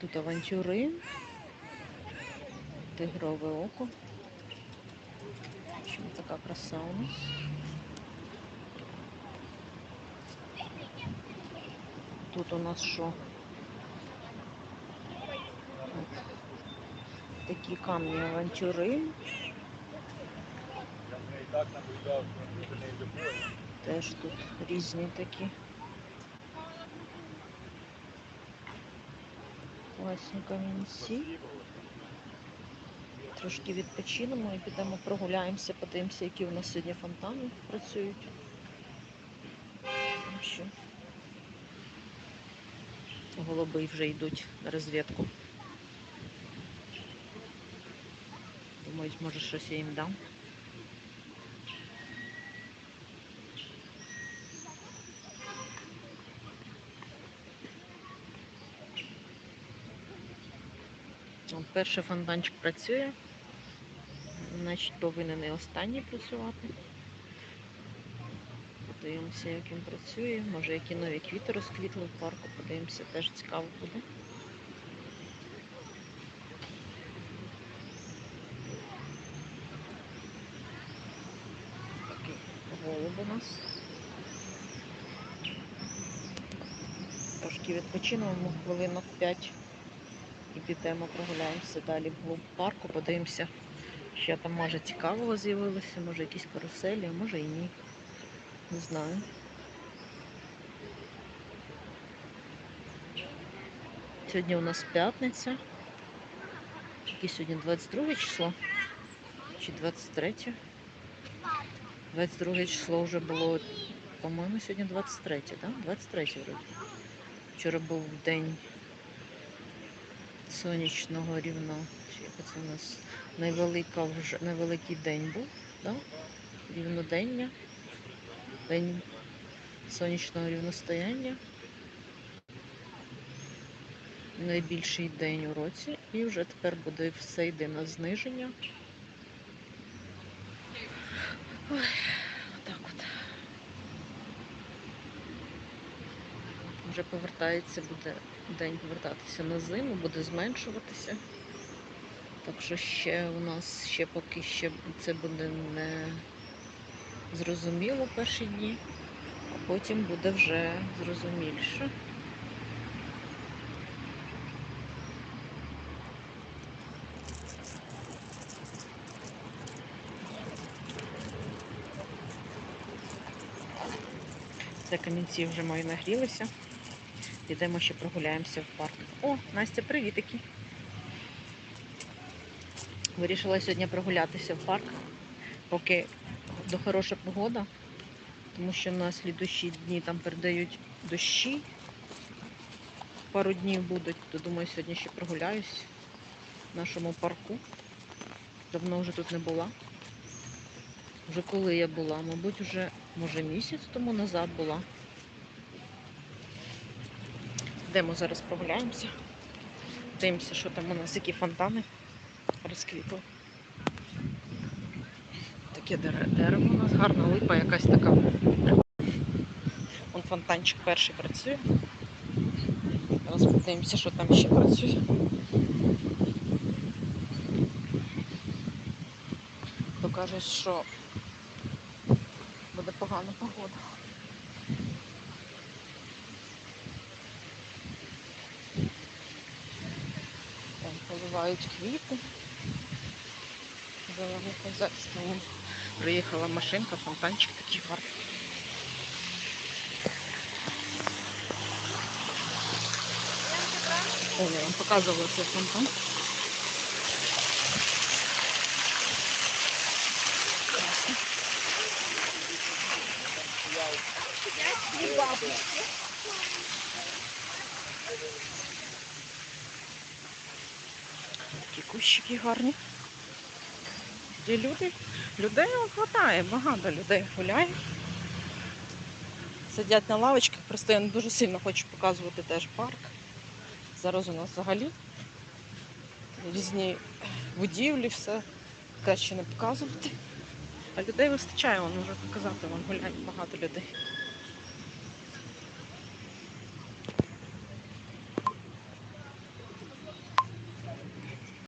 Тут авантюри, тигрове око. Чому така краса у нас? Тут у нас що? Такі камні авантюри. Теж тут різні такі. Класні камінці. Трошки відпочинемо і підемо прогуляємося, подивимося, які у нас сьогодні фонтани працюють. Що, Голуби вже йдуть на розвідку. Думають, може щось я їм дам. Перший фонтанчик працює. Значить, повинен і останній працювати. Подивимося, як він працює. Може, які нові квіти розквітли в парку. Подивимося, теж цікаво буде. Такий голуб у нас. Трошки відпочинемо хвилинок 5 і підемо прогуляємося далі в глуб парку, подивимося, що там може цікавого з'явилося, може якісь каруселі, а може і ні. Не знаю. Сьогодні у нас п'ятниця. Яке сьогодні 22 число? Чи 23? 22 число вже було, по-моєму, сьогодні 23, так? Да? 23 вроді. Вчора був день сонячного як це у нас найвелика вже найвеликий день був, да? рівнодення, день сонячного рівностояння. Найбільший день у році, і вже тепер буде все йде на зниження. Ой, отак от. Вже повертається, буде день повертатися на зиму, буде зменшуватися. Так що ще у нас ще поки ще це буде не зрозуміло перші дні, а потім буде вже зрозуміліше. Це камінці вже мої нагрілися. Йдемо ще прогуляємося в парк. О, Настя, привітики. Вирішила сьогодні прогулятися в парк, поки до хороша погода, тому що на слідущі дні там передають дощі. Пару днів будуть, то думаю, сьогодні ще прогуляюсь в нашому парку. Давно вже тут не була. Вже коли я була, мабуть, вже може місяць тому назад була. Йдемо зараз прогуляємося. Дивимося, що там у нас, які фонтани розквітли. Таке дерево у нас гарна липа якась така. Вон фонтанчик перший працює. Зараз подивимося, що там ще працює. То кажуть, що буде погана погода. Поливають квіти. Хазяйство. Вон Приїхала машинка, фонтанчик такий гарний. О, я вам показувала цей фонтан. Класно. Такі кущики гарні. Де люди? Людей хватає, багато людей гуляє. Сидять на лавочках, просто я не дуже сильно хочу показувати теж парк. Зараз у нас взагалі різні будівлі, все краще не показувати. А людей вистачає, вон можу показати, вон гуляє багато людей.